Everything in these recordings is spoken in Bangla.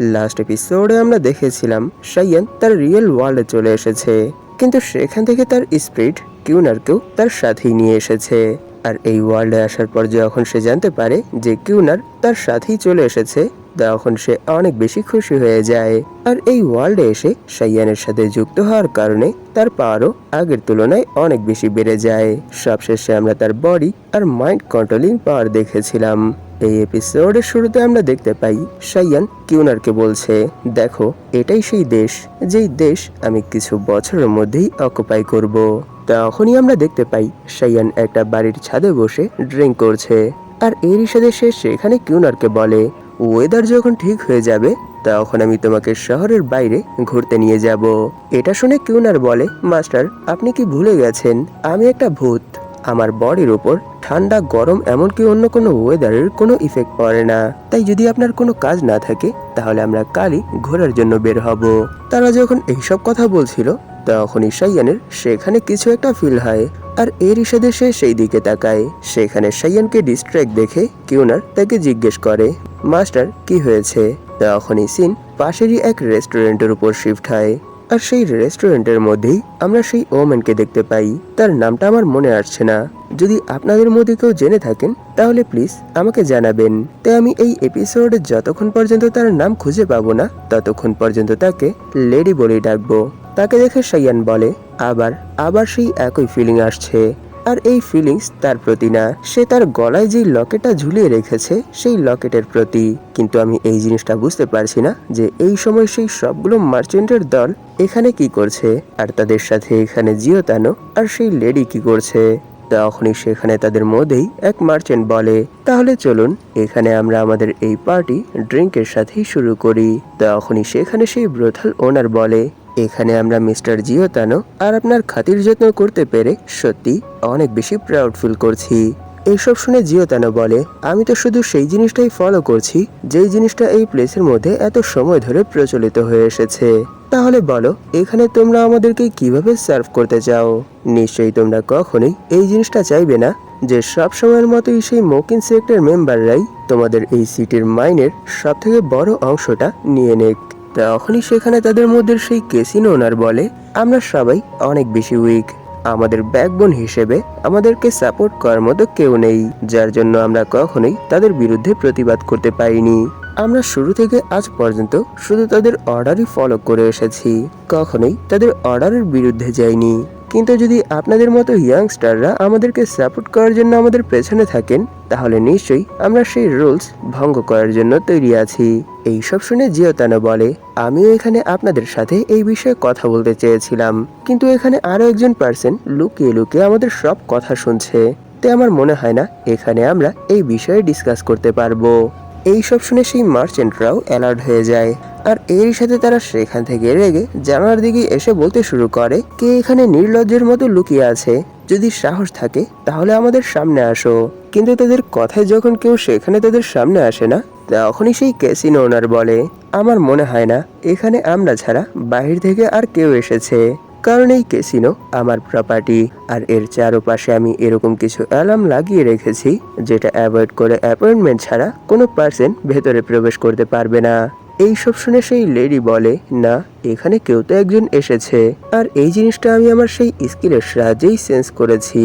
লাস্ট এপিসোডে আমরা দেখেছিলাম সাইয়ান তার রিয়েল ওয়ার্ল্ডে চলে এসেছে। কিন্তু সেখান থেকে তার স্পিরিট কিউনারকেও তার সাথেই নিয়ে এসেছে। আর এই ওয়ার্ল্ডে আসার পর যখন সে জানতে পারে যে কিউনার তার সাথেই চলে এসেছে, তখন সে অনেক বেশি খুশি হয়ে যায়। আর এই ওয়ার্ল্ডে এসে সাইয়ানের সাথে যুক্ত হওয়ার কারণে তার পাওয়ারও আগের তুলনায় অনেক বেশি বেড়ে যায়। সবশেষে আমরা তার বডি আর মাইন্ড কন্ট্রোলিং পাওয়ার দেখেছিলাম। এই এপিসোডের শুরুতে আমরা দেখতে পাই সাইয়ান কিউনারকে বলছে, দেখো, এটাই সেই দেশ, যেই দেশ আমি কিছু বছরের মধ্যেই অকুপাই করব। তখনই আমরা দেখতে পাই সাইয়ান একটা বাড়ির ছাদে বসে ড্রিঙ্ক করছে। আর এরই সাথে সে সেখানে কিউনারকে বলে ওয়েদার যখন ঠিক হয়ে যাবে, তখন আমি তোমাকে শহরের বাইরে ঘুরতে নিয়ে যাব। এটা শুনে কিউনার বলে, মাস্টার, আপনি কি ভুলে গেছেন? আমি একটা ভূত। আমার বডির উপর ঠান্ডা, গরম এমনকি অন্য কোনো ওয়েদারের কোনো ইফেক্ট পড়ে না। তাই যদি আপনার কোনো কাজ না থাকে, তাহলে আমরা কালই ঘোরার জন্য বের হব। তারা যখন এইসব কথা বলছিল, তখনই সাইয়ানের সেখানে কিছু একটা ফিল হয়, আর এর ইসাদে সে সেই দিকে তাকায়। সেখানে সাইয়ানকে ডিস্ট্র্যাক্ট দেখে কিউনার তাকে জিজ্ঞেস করে, মাস্টার, কি হয়েছে? তখনই সিন পাশেরই এক রেস্টুরেন্টের উপর শিফট হয়। আর সেই রেস্টুরেন্টের মধ্যেই আমরা সেই ওম্যানকে দেখতে পাই। তার নামটা আমার মনে আসছে না। যদি আপনাদের মধ্যে কেউ জেনে থাকেন, তাহলে প্লিজ আমাকে জানাবেন। তাই আমি এই এপিসোডে যতক্ষণ পর্যন্ত তার নাম খুঁজে পাবো না, ততক্ষণ পর্যন্ত তাকে লেডি বলেই ডাকবো। তাকে দেখে সাইয়ান বলে, আবার আবার সেই একই ফিলিং আসছে। আর এই ফিলিংস তার প্রতি না। সে তার গলায় যেই লকেটটা ঝুলিয়ে রেখেছে, সেই লকেটের প্রতি। কিন্তু আমি এই জিনিসটা বুঝতে পারছি না যে এই সময় সেই সবগুলো মার্চেন্টের দল এখানে কি করছে, আর তাদের সাথে এখানে জিওতানো আর সেই লেডি কি করছে। তখনই সেখানে তাদের মধ্যেই এক মার্চেন্ট বলে, তাহলে চলুন, এখানে আমরা আমাদের এই পার্টি ড্রিঙ্কের সাথেই শুরু করি। তখনই সেখানে সেই ব্রোথাল ওনার বলে এখানে আমরা মিস্টার জিওতানো আর আপনার খাতির যত্ন করতে পেরে সত্যি অনেক বেশি প্রাউড ফিল করছি। এইসব শুনে জিওতানো বলে, আমি তো শুধু সেই জিনিসটাই ফলো করছি, যেই জিনিসটা এই প্লেসের মধ্যে এত সময় ধরে প্রচলিত হয়ে এসেছে। তাহলে বলো, এখানে তোমরা আমাদেরকে কীভাবে সার্ভ করতে চাও? নিশ্চয়ই তোমরা কখনোই এই জিনিসটা চাইবে না, যে সব সময়ের মতোই সেই মকিন সেক্টর মেম্বাররাই তোমাদের এই সিটির মাইনের সব থেকে বড় অংশটা নিয়ে নেক। তখনই সেখানে তাদের মধ্যে সেই কেসিনো ওনার বলে, আমরা সবাই অনেক বেশি উইক আমাদের ব্যাকবোন হিসেবে আমাদেরকে সাপোর্ট করার মতো কেউ নেই, যার জন্য আমরা কখনোই তাদের বিরুদ্ধে প্রতিবাদ করতে পারিনি। আমরা শুরু থেকে আজ পর্যন্ত শুধু তাদের অর্ডারই ফলো করে এসেছি। কখনোই তাদের অর্ডারের বিরুদ্ধে যাইনি। কিন্তু যদি আপনাদের মতো ইয়াংস্টাররা আমাদেরকে সাপোর্ট করার জন্য আমাদের পেছনে থাকেন, তাহলে নিশ্চয়ই আমরা সেই রুলস ভঙ্গ করার জন্য তৈরি আছি। এই সব শুনে জিওতানো বলে, আমিও এখানে আপনাদের সাথে এই বিষয়ে কথা বলতে চেয়েছিলাম। কিন্তু এখানে আরও একজন পার্সন লুকিয়ে লুকিয়ে আমাদের সব কথা শুনছে। তাই আমার মনে হয় না এখানে আমরা এই বিষয়ে ডিসকাস করতে পারব। এই সব শুনে সেই মার্চেন্টরাও অ্যালার্ট হয়ে যায়। আর এরই সাথে তারা সেখান থেকে রেগে জানালার দিকে এসে বলতে শুরু করে, কে এখানে নির্লজ্জের মতো লুকিয়ে আছে? যদি সাহস থাকে, তাহলে আমাদের সামনে আসো। কিন্তু তাদের কথায় যখন কেউ সেখানে তাদের সামনে আসে না, তখনই সেই ক্যাসিনো ওনার বলে, আমার মনে হয় না, এখানে আমরা ছাড়া বাহির থেকে আর কেউ এসেছে। কারণ এই ক্যাসিনো আমার প্রপার্টি আর এর চারপাশে আমি এরকম কিছু অ্যালার্ম লাগিয়ে রেখেছি, যেটা অ্যাভয়েড করে অ্যাপয়েন্টমেন্ট ছাড়া কোনো পার্সন ভেতরে প্রবেশ করতে পারবে না। এই সব শুনে সেই লেডি বলে, না, এখানে কেউ তো একজন এসেছে। আর এই জিনিসটা আমি আমার সেই স্কিলের সাহায্যেই সেন্স করেছি।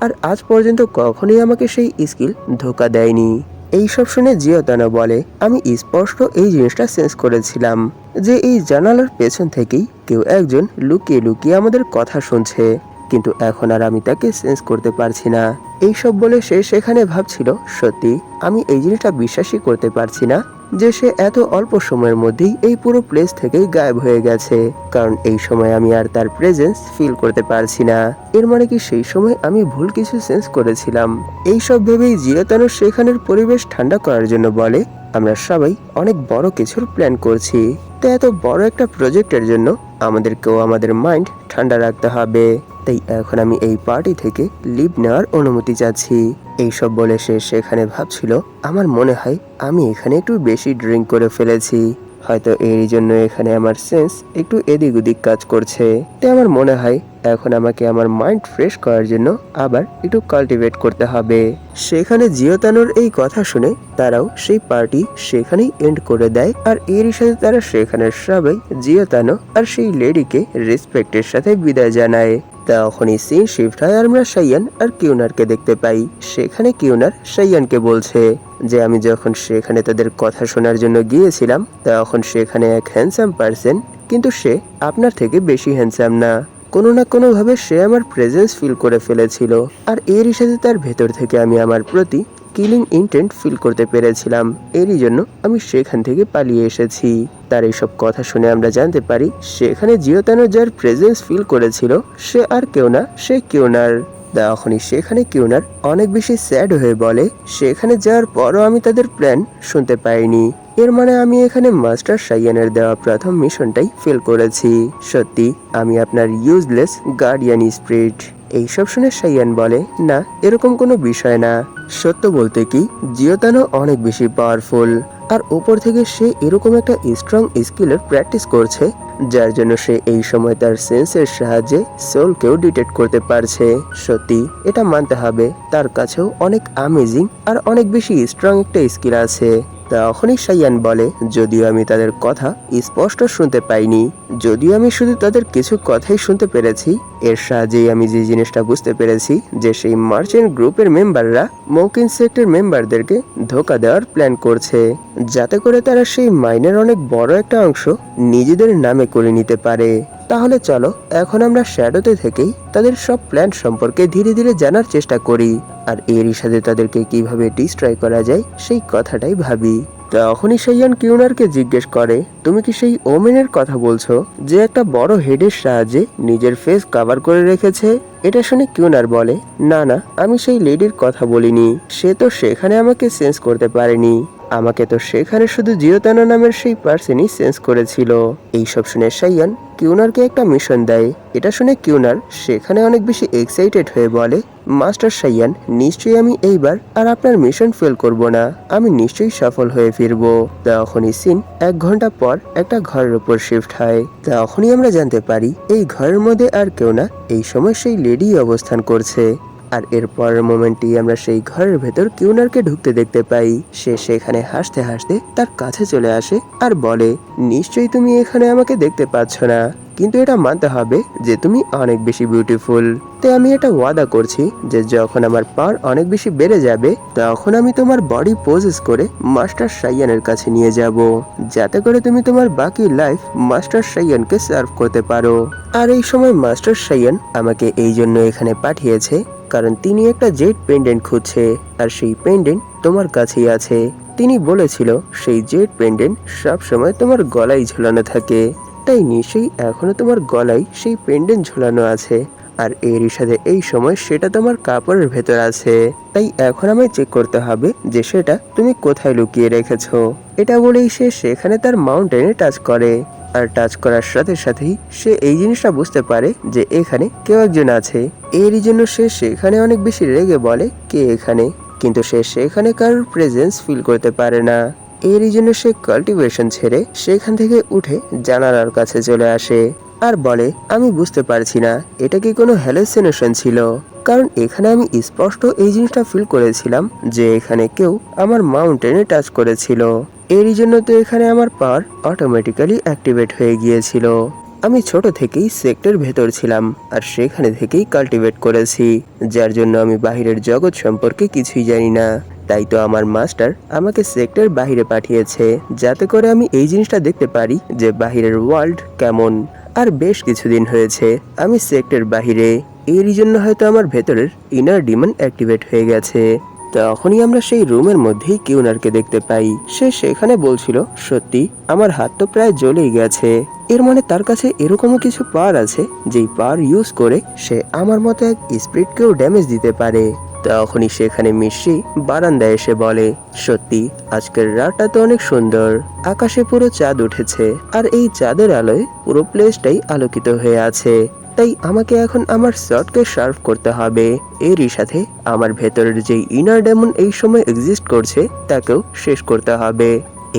আর আজ পর্যন্ত কখনোই আমাকে সেই স্কিল ধোকা দেয়নি। এই শুনে জিওতানো বলে, আমি স্পষ্ট এই জিনিসটা সেন্স করেছিলাম যে এই জানালার পেছন থেকেই কেউ একজন লুকিয়ে লুকিয়ে আমাদের কথা শুনছে। কিন্তু এখন আর আমি তাকে সেন্স করতে পারছি না। এইসব বলে সে সেখানে ভাবছিল, সত্যি, আমি এই জিনিসটা বিশ্বাসই করতে পারছি না? যে সে এত অল্প সময়ের মধ্যেই এই পুরো প্লেস থেকেই গায়েব হয়ে গেছে। কারণ এই সময় আমি আর তার প্রেজেন্স ফিল করতে পারছি না। এর মানে কি সেই সময় আমি ভুল কিছু সেন্স করেছিলাম। এই সব ভেবেই জিয়াতানো সেখানের পরিবেশ ঠান্ডা করার জন্য বলে, আমরা সবাই অনেক বড় কিছুর প্ল্যান করছি। তো এত বড় একটা প্রজেক্টের জন্য আমাদেরকেও আমাদের মাইন্ড ঠান্ডা রাখতে হবে। তাই এখন আমি এই পার্টি থেকে লিভ নেওয়ার অনুমতি চাচ্ছি। এইসব বলে সে সেখানে ভাবছিল, আমার মনে হয় আমি এখানে একটু বেশি ড্রিঙ্ক করে ফেলেছি। হয়তো এরই জন্য এখানে আমার সেন্স একটু এদিক ওদিক কাজ করছে। তাই আমার মনে হয় এখন আমাকে আমার মাইন্ড ফ্রেশ করার জন্য আবার একটু কাল্টিভেট করতে হবে। সেখানে জিওতানোর এই কথা শুনে তারাও সেই পার্টি সেখানেই এন্ড করে দেয় আর এরই সাথে তারা সেখানে সবাই জিওতানো আর সেই লেডিকে রেসপেক্টের সাথে বিদায় জানায়। তখনই সিন শিফট হয় আমরা সাইয়ান আর কিউনারকে দেখতে পাই। সেখানে কিউনার সাইয়ানকে বলছে যে, আমি যখন সেখানে তাদের কথা শোনার জন্য গিয়েছিলাম, তখন সেখানে এক হ্যান্ডসাম পার্সন কিন্তু সে আপনার থেকে বেশি হ্যান্ডসাম না। কোনো না কোনোভাবে সে আমার প্রেজেন্স ফিল করে ফেলেছিল। আর এরই সাথে তার ভেতর থেকে আমি আমার প্রতি কিলিং ইন্টেন্ট ফিল করতে পেরেছিলাম। এরই জন্য আমি সেখান থেকে পালিয়ে এসেছি। তার এইসব কথা শুনে আমরা জানতে পারি, সেখানে জিওতানো যার প্রেজেন্স ফিল করেছিল, সে আর কেউ না, সে কিউনার। তখনই সেখানে কিউনার অনেক বেশি স্যাড হয়ে বলে, সেখানে যাওয়ার পরও আমি তাদের প্ল্যান শুনতে পাইনি। এর মানে আমি এখানে মাস্টার সাইয়ানের দেওয়া প্রথম মিশনটাই ফেল করেছি। সত্যি, আমি আপনার ইউজলেস গার্ডিয়ান স্পিরিট এইসব শুনে সাইয়ান বলে, না, এরকম কোনো বিষয় না। সত্য বলতে কি, জিওতানো অনেক বেশি পাওয়ারফুল আর ওপর থেকে সে এরকম একটা স্ট্রং স্কিলের প্র্যাকটিস করছে, যার জন্য সে এই সময় তার সেন্সের সাহায্যে সোলকেও ডিটেক্ট করতে পারছে। সত্যি, এটা মানতে হবে। তার কাছেও অনেক আমেজিং আর অনেক বেশি স্ট্রং একটা স্কিল আছে। তখনই সাইয়ান বলে, যদিও আমি তাদের কথা স্পষ্ট শুনতে পাইনি, যদিও আমি শুধু তাদের কিছু কথাই শুনতে পেরেছি, এর সাহায্যেই আমি যে জিনিসটা বুঝতে পেরেছি, যে সেই মার্চেন্ট গ্রুপের মেম্বাররা মৌকিন সেক্টর মেম্বারদেরকে ধোকা দেওয়ার প্ল্যান করছে, যাতে করে তারা সেই মাইনের অনেক বড় একটা অংশ নিজেদের নামে করে নিতে পারে। তাহলে চলো, এখন আমরা শ্যাডোতে থেকেই তাদের সব প্ল্যান সম্পর্কে ধীরে ধীরে জানার চেষ্টা করি। আর এরই সাথে তাদেরকে কীভাবে ডিস্ট্রয় করা যায়, সেই কথাটাই ভাবি। তখনই সাইয়ান কিউনারকে জিজ্ঞেস করে, তুমি কি সেই ওমেনের কথা বলছো, যে একটা বড় হেডের সাহায্যে নিজের ফেস কভার করে রেখেছে? এটা শুনে কিউনার বলে, না না, আমি সেই লেডির কথা বলিনি। সে তো সেখানে আমাকে সেন্স করতে পারেনি। আমাকে তো সেখানে শুধু জিওতানা নামের সেই পার্সনই সেন্স করেছিল। এইসব শুনে সাইয়ান কিউনারকে একটা মিশন দেয়। এটা শুনে কিউনার সেখানে অনেক বেশি এক্সাইটেড হয়ে বলে, মাস্টার সাইয়ান, নিশ্চয়ই আমি এইবার আর আপনার মিশন ফেল করব না। আমি নিশ্চয়ই সফল হয়ে ফিরবো। তখনই সিন এক ঘণ্টা পর একটা ঘরের উপর শিফট হয়। তখনই আমরা জানতে পারি, এই ঘরের মধ্যে আর কেউ না, এই সময় সেই লেডি অবস্থান করছে। আর এরপর পরের মোমেন্টে আমরা সেই ঘরের ভেতর কিউনারকে ঢুকতে দেখতে পাই। সে সেখানে হাসতে হাসতে তার কাছে চলে আসে আর বলে, নিশ্চয়ই তুমি এখানে আমাকে দেখতে পাচ্ছ না। কিন্তু এটা মানতে হবে যে তুমি অনেক বেশি বিউটিফুল তাই আমি এটা ওয়াদা করছি যে যখন আমার পার অনেক বেশি বেড়ে যাবে, তখন আমি তোমার বডি পোজেস করে মাস্টার সাইয়ানের কাছে নিয়ে যাব। যাতে করে তুমি তোমার বাকি লাইফ মাস্টার সাইয়ানকে সার্ভ করতে পারো। আর এই সময় মাস্টার সাইয়ান আমাকে এই জন্য এখানে পাঠিয়েছে কারণ তিনি একটা জেড পেন্ডেন্ট খুঁজছে, আর সেই পেন্ডেন্ট তোমার কাছেই আছে। তিনি বলেছিল, সেই জেড পেন্ডেন্ট সবসময় তোমার গলায় ঝুলানো থাকে। তাই নিশ্চয়ই এখনও তোমার গলায় সেই পেন্ডেন্ট ঝুলানো আছে। আর এরই সাথে এই সময় সেটা তোমার কাপড়ের ভেতর আছে। তাই এখন আমায় চেক করতে হবে যে সেটা তুমি কোথায় লুকিয়ে রেখেছো। এটা বলেই সে সেখানে তার মাউন্টেনে টাচ করে। আর টাচ করার সাথে সাথেই সে এই জিনিসটা বুঝতে পারে যে এখানে কেউ একজন আছে। এরই জন্য সে সেখানে অনেক বেশি রেগে বলে, কে এখানে? কিন্তু সে সেখানে কারোর প্রেজেন্স ফিল করতে পারে না। এরই জন্য সে কাল্টিভেশন ছেড়ে সেখান থেকে উঠে জানালার কাছে চলে আসে আর বলে, আমি বুঝতে পারছি না, এটা কি কোনো হ্যালোসিনেশন ছিল? কারণ এখানে আমি স্পষ্ট এই জিনিসটা ফিল করেছিলাম যে এখানে কেউ আমার মাউন্টেনে টাচ করেছিল। এরই জন্য তো এখানে আমার পাওয়ার অটোমেটিক্যালি অ্যাক্টিভেট হয়ে গিয়েছিল। আমি ছোট থেকেই সেক্টর ভেতর ছিলাম আর সেখানে থেকেই কাল্টিভেট করেছি, যার জন্য আমি বাহিরের জগৎ সম্পর্কে কিছুই জানি না। তাই তো আমার মাস্টার আমাকে সেক্টর বাহিরে পাঠিয়েছে, যাতে করে আমি এই জিনিসটা দেখতে পারি যে বাহিরের ওয়ার্ল্ড কেমন। আর বেশ কিছুদিন হয়েছে, আমি সেক্টর বাহিরে, এরই জন্য হয়তো আমার ভেতরের ইনার ডিমন অ্যাক্টিভেট হয়ে গেছে। তখনই আমরা সেই রুমের মধ্যেই কিউনারকে দেখতে পাই। সে সেখানে বলছিল, সত্যি, আমার হাত তো প্রায় জ্বলেই গেছে। এর মানে তার কাছে এরকমও কিছু পাওয়ার আছে, যেই পাওয়ার ইউজ করে সে আমার মতো এক স্পিরিটকেও ড্যামেজ দিতে পারে। তখনই সেখানে মিশ্রি বারান্দায় এসে বলে, সত্যি, আজকের রাতটা তো অনেক সুন্দর। আকাশে পুরো চাঁদ উঠেছে, আর এই চাঁদের আলোয় পুরো প্লেসটাই আলোকিত হয়ে আছে। তাই আমাকে এখন আমার শর্টকে সার্ভ করতে হবে। এরই সাথে আমার ভেতরের যে ইনার ডেমন এই সময় এক্সিস্ট করছে, তাকেও শেষ করতে হবে।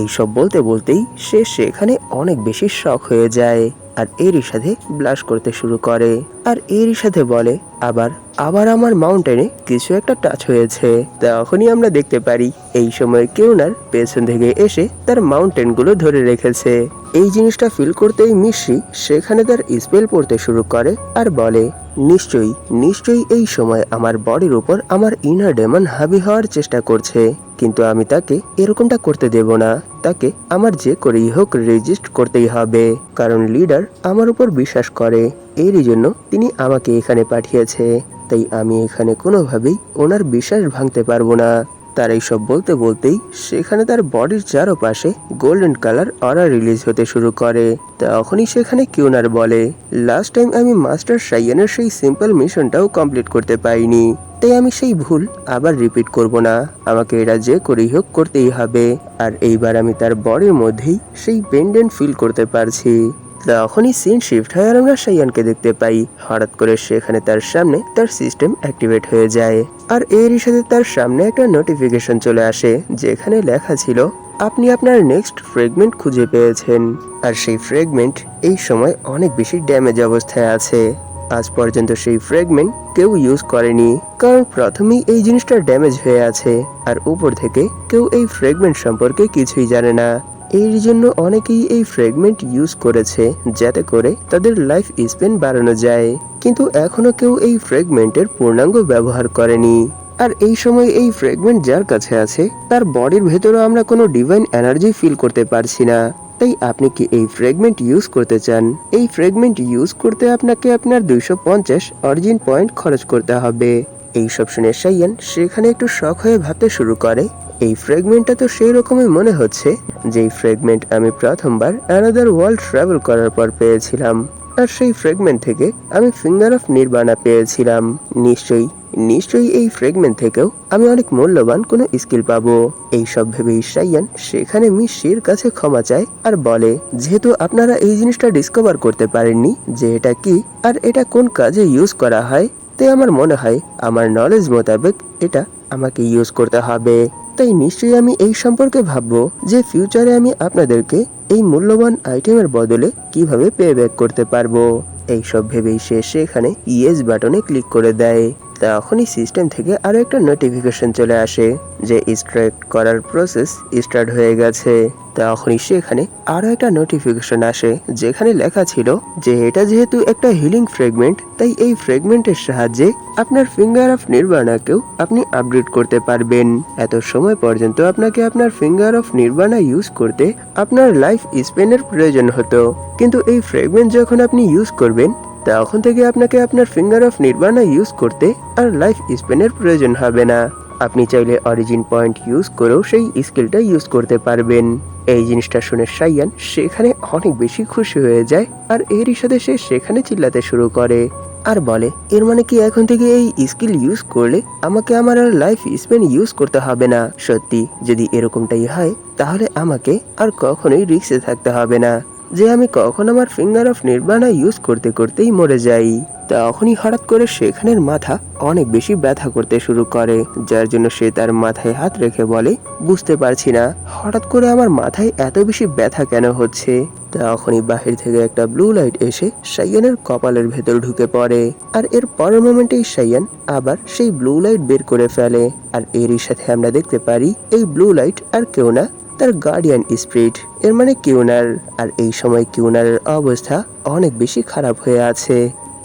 এইসব বলতে বলতেই সে সেখানে অনেক বেশি শখ হয়ে যায়, আর এরই সাথে ব্লাশ করতে শুরু করে। আর এরই সাথে বলে আবার আবার আমার মাউন্টেনে কিছু একটা টাচ হয়েছে। তখনই আমরা দেখতে পারি, এই সময় কেউনার পেছন থেকে এসে তার মাউন্টেনগুলো ধরে রেখেছে। এই জিনিসটা ফিল করতেই মিশ্রি সেখানে তার স্পেল পড়তে শুরু করে আর বলে, নিশ্চয়ই নিশ্চয়ই এই সময় আমার বডির উপর আমার ইনার ডেমন হাবি হওয়ার চেষ্টা করছে। কিন্তু আমি তাকে এরকমটা করতে দেব না। তাকে আমার যে করেই হোক রেজিস্ট করতেই হবে। কারণ লিডার আমার উপর বিশ্বাস করে। এরই জন্য তিনি আমাকে এখানে পাঠিয়েছে। তাই আমি এখানে কোনোভাবেই ওনার বিশ্বাস ভাঙতে পারব না। তার এইসব বলতে বলতেই সেখানে তার বডির চারপাশে গোল্ডেন কালার অরা রিলিজ হতে শুরু করে। তখনই সেখানে কিউনার বলে লাস্ট টাইম আমি মাস্টার সাইয়ানের সেই সিম্পল মিশনটাও কমপ্লিট করতে পারিনি। তাই আমি সেই ভুল আবার রিপিট করব না। আমাকে এরা যে করেই হোক করতেই হবে। আর এইবার আমি তার বডির মধ্যেই সেই পেন্ডেন্ট ফিল করতে পারছি। তখনই সিন শিফট হয় আর আমরা সাইয়ানকে দেখতে পাই। হঠাৎ করে সেখানে তার সামনে তার সিস্টেম অ্যাক্টিভেট হয়ে যায়। আর এরই সাথে তার সামনে একটা নোটিফিকেশন চলে আসে, যেখানে লেখা ছিল, আপনি আপনার নেক্সট ফ্রেগমেন্ট খুঁজে পেয়েছেন। আর সেই ফ্রেগমেন্ট এই সময় অনেক বেশি ড্যামেজ অবস্থায় আছে। আজ পর্যন্ত সেই ফ্রেগমেন্ট কেউ ইউজ করেনি, কারণ প্রথমেই এই জিনিসটা ড্যামেজ হয়ে আছে, আর উপর থেকে কেউ এই ফ্রেগমেন্ট সম্পর্কে কিছুই জানে না। এর জন্য অনেকেই এই ফ্রেগমেন্ট ইউজ করেছে, যাতে করে তাদের লাইফ স্পেন বাড়ানো যায়। কিন্তু এখনও কেউ এই ফ্রেগমেন্টের পূর্ণাঙ্গ ব্যবহার করেনি। আর এই সময় এই ফ্রেগমেন্ট যার কাছে আছে, তার বডির ভেতরে আমরা কোনো ডিভাইন এনার্জি ফিল করতে পারছি না। তাই আপনি কি এই ফ্রেগমেন্ট ইউজ করতে চান? এই ফ্রেগমেন্ট ইউজ করতে আপনাকে আপনার দুইশো পঞ্চাশ অরিজিন পয়েন্ট খরচ করতে হবে। এই সব শুনে সাইয়ান সেখানে একটু শখ হয়ে ভাবতে শুরু করে। এই ফ্রেগমেন্টটা তো সেই রকমই মনে হচ্ছে, যেই ফ্রেগমেন্ট আমি প্রথমবার অ্যানাদার ওয়ার্ল্ড ট্রাভেল করার পর পেয়েছিলাম। আর সেই ফ্রেগমেন্ট থেকে আমি ফিঙ্গার অফ নির্বাণা পেয়েছিলাম। নিশ্চয়ই নিশ্চয়ই এই ফ্রেগমেন্ট থেকেও আমি অনেক মূল্যবান কোনো স্কিল পাবো। এই সব ভেবে সাইয়ান সেখানে মিশির কাছে ক্ষমা চায় আর বলে, যেহেতু আপনারা এই জিনিসটা ডিসকভার করতে পারেননি, যে এটা কি আর এটা কোন কাজে ইউজ করা হয়? তাই আমার মনে হয় আমার নলেজ মোতাবেক এটা আমাকে ইউজ করতে হবে। তাই নিশ্চয়ই আমি এই সম্পর্কে ভাববো যে ফিউচারে আমি আপনাদেরকে এই মূল্যবান আইটেমের বদলে কীভাবে পে ব্যাক করতে পারব। এইসব ভেবেই সে সেখানে ইয়েস বাটনে ক্লিক করে দেয়। তখনই সিস্টেম থেকে আরও একটা নোটিফিকেশন চলে আসে যে স্ট্রাইক করার প্রসেস স্টার্ট হয়ে গেছে। তখনই সেখানে আরও একটা নোটিফিকেশন আসে, যেখানে লেখা ছিল যে এটা যেহেতু একটা হিলিং ফ্রেগমেন্ট তাই এই ফ্রেগমেন্টের সাহায্যে আপনার ফিঙ্গার অফ নির্বাণাকেও আপনি আপডেট করতে পারবেন। এত সময় পর্যন্ত আপনাকে আপনার ফিঙ্গার অফ নির্বাণা ইউজ করতে আপনার লাইফ স্পেনের প্রয়োজন হতো। কিন্তু এই ফ্রেগমেন্ট যখন আপনি ইউজ করবেন তখন থেকে আপনাকে আপনার ফিঙ্গার অফ নির্বাণা ইউজ করতে আর লাইফ স্পেনের প্রয়োজন হবে না। আপনি চাইলে অরিজিন পয়েন্ট ইউজ করেও সেই স্কিলটা ইউজ করতে পারবেন। এই জিনিসটা শুনে সাইয়ান সেখানে অনেক বেশি খুশি হয়ে যায় আর এরই সাথে সে সেখানে চিল্লাতে শুরু করে। আর বলে, এর মানে কি এখন থেকে এই স্কিল ইউজ করলে আমাকে আমার আর লাইফ স্পেন ইউজ করতে হবে না? সত্যি, যদি এরকমটাই হয়, তাহলে আমাকে আর কখনোই রিক্সে থাকতে হবে না। যে আমি কখন আমার ফিঙ্গার অফ নির্বাণা ইউজ করতে করতেই মরে যাই, তখনই হঠাৎ করে সেখানের মাথা অনেক বেশি ব্যথা করতে শুরু করে, যার জন্য সে তার মাথায় হাত রেখে বলে, বুঝতে পারছি না, হঠাৎ করে আমার মাথায় এত বেশি ব্যথা কেন হচ্ছে? তখনই বাহির থেকে একটা ব্লু লাইট এসে সাইয়ানের কপালের ভেতর ঢুকে পড়ে, আর এর পরের মোমেন্টেই সাইয়ান আবার সেই ব্লু লাইট বের করে ফেলে, আর এরই সাথে আমরা দেখতে পারি, এই ব্লু লাইট আর কেউ না তার গার্ডিয়ান স্পিরিট এর মানে কিউনার। আর এই সময় কিউনারের অবস্থা অনেক বেশি খারাপ হয়ে আছে।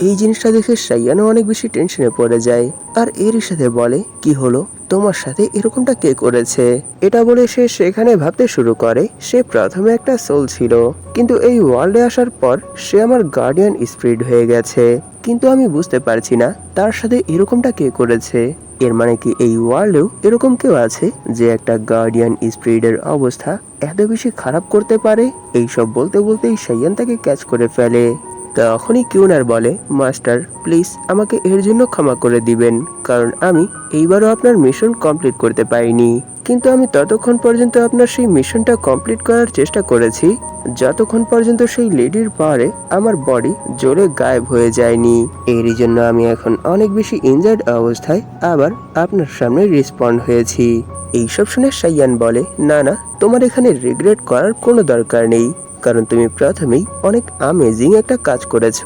এই জিনিসটা দেখে সাইয়ানও অনেক বেশি টেনশনে পড়ে যায়। আর এরই সাথে বলে, কি হলো? তোমার সাথে এরকমটা কে করেছে? এটা বলে সে সেখানে ভাবতে শুরু করে। সে প্রথমে একটা সোল ছিল। কিন্তু এই ওয়ার্ল্ডে আসার পর সে আমার গার্ডিয়ান স্পিরিট হয়ে গেছে। কিন্তু আমি বুঝতে পারছি না তার সাথে এরকমটা কে করেছে। এর মানে কি এই ওয়ার্ল্ডেও এরকম কেউ আছে যে একটা গার্ডিয়ান স্পিরিটের অবস্থা এত বেশি খারাপ করতে পারে? এই সব বলতে বলতেই সাইয়ান তাকে ক্যাচ করে ফেলে। তখনই কিউনার বলে, মাস্টার, প্লিজ আমাকে এর জন্য ক্ষমা করে দিবেন, কারণ আমি এইবারও আপনার মিশন কমপ্লিট করতে পারিনি। কিন্তু আমি ততক্ষণ পর্যন্ত আপনার সেই মিশনটা কমপ্লিট করার চেষ্টা করেছি, যতক্ষণ পর্যন্ত সেই লেডির পাওয়ারে আমার বডি জোরে গায়েব হয়ে যায়নি। এরই জন্য আমি এখন অনেক বেশি ইনজার্ড অবস্থায় আবার আপনার সামনে রেসপন্ড হয়েছি। এইসব শুনে সাইয়ান বলে, না না, তোমার এখানে রিগ্রেট করার কোনো দরকার নেই। কারণ তুমি প্রথমেই অনেক আমেজিং একটা কাজ করেছ।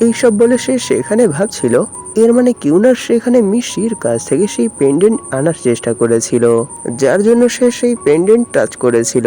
এইসব বলে সে সেখানে ভাবছিল, এর মানে কিউনার সেখানে মিশির কাছ থেকে সেই পেন্ডেন্ট আনার চেষ্টা করেছিল, যার জন্য সে সেই পেন্ডেন্ট টাচ করেছিল।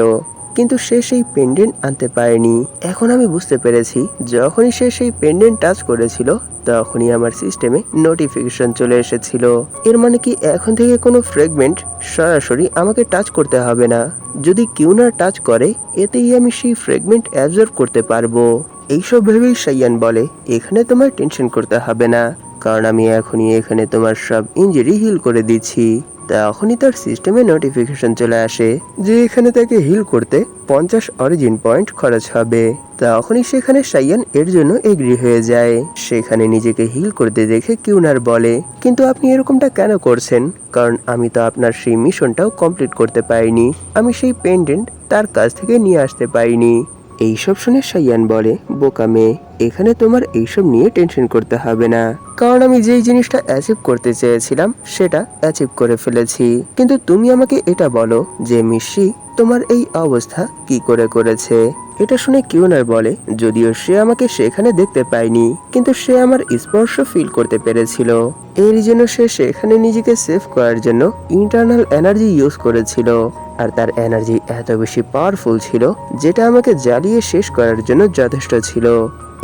কিন্তু সে সেই পেন্ডেন্ট আনতে পারেনি। এখন আমি বুঝতে পেরেছি, যখনই সে সেই পেন্ডেন্ট টাচ করেছিল, তখনই আমার সিস্টেমে নোটিফিকেশন চলে এসেছিল। এর মানে কি এখন থেকে কোনো ফ্রেগমেন্ট সরাসরি আমাকে টাচ করতে হবে না? যদি কেউ কিউনার টাচ করে, এতেই আমি সেই ফ্রেগমেন্ট অ্যাবজর্ব করতে পারব। এইসব ভেবেই সাইয়ান বলে, এখানে তোমার টেনশন করতে হবে না। কারণ আমি এখনই এখানে তোমার সব ইঞ্জুরি হিল করে দিচ্ছি। তখনই তার সিস্টেমে নোটিফিকেশন চলে আসে যে এখানে তাকে হিল করতে পঞ্চাশ অরিজিন পয়েন্ট খরচ হবে। তখনই সেখানে সাইয়ান এর জন্য এগ্রি হয়ে যায়। সেখানে নিজেকে হিল করতে দেখে কিউনার বলে, কিন্তু আপনি এরকমটা কেন করছেন? কারণ আমি তো আপনার সেই মিশনটাও কমপ্লিট করতে পারিনি। আমি সেই পেন্ডেন্ট তার কাছ থেকে নিয়ে আসতে পারিনি। এইসব শুনে সাইয়ান বলে, বোকা মেয়ে, এখানে তোমার এইসব নিয়ে টেনশন করতে হবে না। কারণ আমি যেই জিনিসটা অ্যাচিভ করতে চেয়েছিলাম, সেটা অ্যাচিভ করে ফেলেছি। কিন্তু তুমি আমাকে এটা বলো যে মিশি তোমার এই অবস্থা কি করে করেছে? এটা শুনে কিউনার বলে, যদিও সে আমাকে সেখানে দেখতে পায়নি, কিন্তু সে আমার স্পর্শ ফিল করতে পেরেছিল। এর জন্য সে সেখানে নিজেকে সেভ করার জন্য ইন্টারনাল এনার্জি ইউজ করেছিল। আর তার এনার্জি এত বেশি পাওয়ারফুল ছিল যেটা আমাকে জ্বালিয়ে শেষ করার জন্য যথেষ্ট ছিল।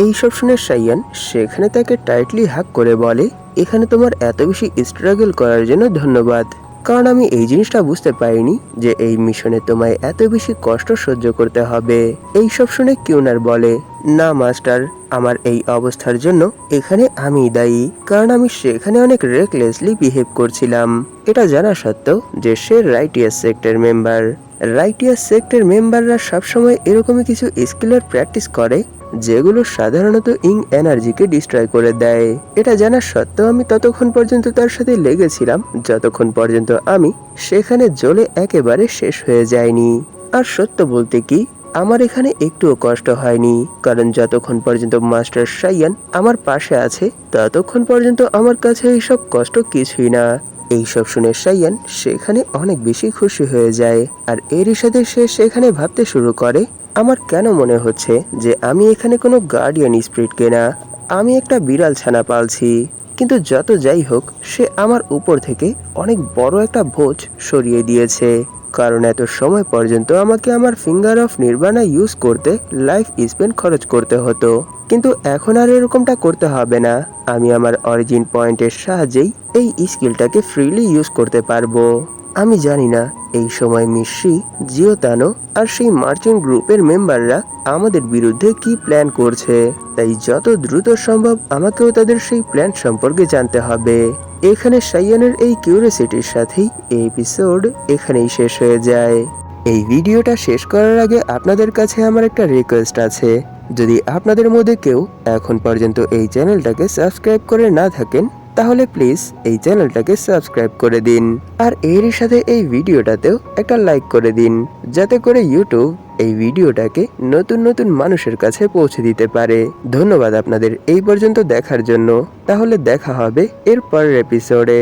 এইসব শুনে সাইয়ান সেখানে তাকে টাইটলি হাক করে বলে, এখানে তোমার এত বেশি স্ট্রাগল করার জন্য ধন্যবাদ। কারণ আমি এই জিনিসটা বুঝতে পারিনি যে এই মিশনে তোমায় এত বেশি কষ্ট সহ্য করতে হবে। এই সব শুনে কিউনার বলে, না, মাস্টার, আমার এই অবস্থার জন্য এখানে আমি দায়ী। কারণ আমি সেখানে অনেক রেকলেসলি বিহেভ করছিলাম। এটা জানা সত্ত্বেও যে সে righteous sector member righteous sector মেম্বাররা সবসময় এরকমই কিছু স্কিলের প্র্যাকটিস করে, যেগুলো সাধারণত ইং এনার্জিকে ডিস্ট্রয় করে দেয়। এটা জানা সত্ত্বেও আমি ততক্ষণ পর্যন্ত তার সাথে লেগেছিলাম, যতক্ষণ পর্যন্ত আমি সেখানে জ্বলে একেবারে শেষ হয়ে যায়নি আর সত্য বলতে কি, আমার এখানে একটুও কষ্ট হয়নি, কারণ যতক্ষণ পর্যন্ত মাস্টার সাইয়ান আমার পাশে আছে, ততক্ষণ পর্যন্ত আমার কাছে এইসব কষ্ট কিছুই না। এইসব শুনে সাইয়ান সেখানে অনেক বেশি খুশি হয়ে যায়। আর এরই সাথে সে সেখানে ভাবতে শুরু করে, আমার কেন মনে হচ্ছে যে আমি এখানে কোনো গার্ডিয়ান স্পিরিটকে না আমি একটা বিড়াল ছানা পালছি। কিন্তু যত যাই হোক, সে আমার উপর থেকে অনেক বড় একটা ভোজ সরিয়ে দিয়েছে। কারণ এত সময় পর্যন্ত আমাকে আমার ফিঙ্গার অফ নির্বাণা ইউজ করতে লাইফ স্পেন্ড খরচ করতে হতো। কিন্তু এখন আর এরকমটা করতে হবে না। আমি আমার অরিজিন পয়েন্টের সাহায্যেই এই স্কিলটাকে ফ্রিলি ইউজ করতে পারব। আমি জানি না, এই সময় মিশ্রি জিওতানো আর সেই মার্চেন্ট গ্রুপের মেম্বাররা আমাদের বিরুদ্ধে কি প্ল্যান করছে। তাই যত দ্রুত সম্ভব আমাকেও তাদের সেই প্ল্যান সম্পর্কে জানতে হবে। এখানে সাইয়ানের এই কিউরিয়াসিটির সাথেই এই এপিসোড এখানেই শেষ হয়ে যায়। এই ভিডিওটা শেষ করার আগে আপনাদের কাছে আমার একটা রিকোয়েস্ট আছে। যদি আপনাদের মধ্যে কেউ এখন পর্যন্ত এই চ্যানেলটাকে সাবস্ক্রাইব করে না থাকেন তাহলে প্লিজ এই চ্যানেলটাকে সাবস্ক্রাইব করে দিন। আর এর সাথে এই ভিডিওটাতেও একটা লাইক করে দিন, যাতে করে ইউটিউব এই ভিডিওটাকে নতুন নতুন মানুষের কাছে পৌঁছে দিতে পারে। ধন্যবাদ আপনাদের এই পর্যন্ত দেখার জন্য। তাহলে দেখা হবে এর পরের এপিসোডে